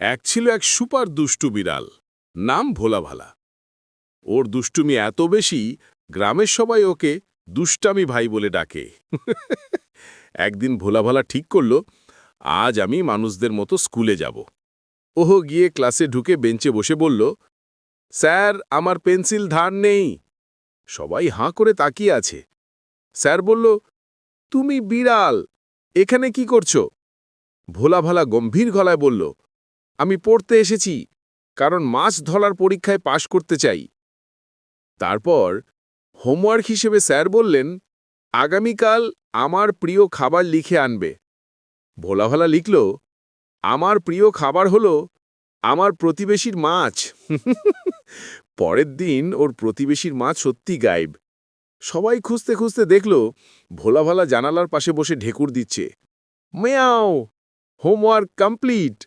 এক ছিল এক সুপার দুষ্টু বিড়াল, নাম ভোলাভালা। ওর দুষ্টুমি এত বেশি, গ্রামের সবাই ওকে দুষ্টামি ভাই বলে ডাকে। একদিন ভোলাভালা ঠিক করল, আজ আমি মানুষদের মতো স্কুলে যাব। ওহ গিয়ে ক্লাসে ঢুকে বেঞ্চে বসে বলল, স্যার, আমার পেন্সিল ধার নেই। সবাই হাঁ করে তাকিয়ে আছে। স্যার বলল, তুমি বিড়াল, এখানে কি করছ? ভোলাভালা গম্ভীর গলায় বলল আমি পড়তে এসেছি, কারণ মাছ ধরার পরীক্ষায় পাশ করতে চাই। তারপর হোমওয়ার্ক হিসেবে স্যার বললেন, আগামীকাল আমার প্রিয় খাবার লিখে আনবে। ভোলাভালা লিখল, আমার প্রিয় খাবার হলো আমার প্রতিবেশীর মাছ। পরের দিন ওর প্রতিবেশীর মাছ সত্যি গায়েব। সবাই খুঁজতে খুঁজতে দেখল, ভোলাভালা জানালার পাশে বসে ঢেকুর দিচ্ছে। মেয়াও, হোমওয়ার্ক কমপ্লিট।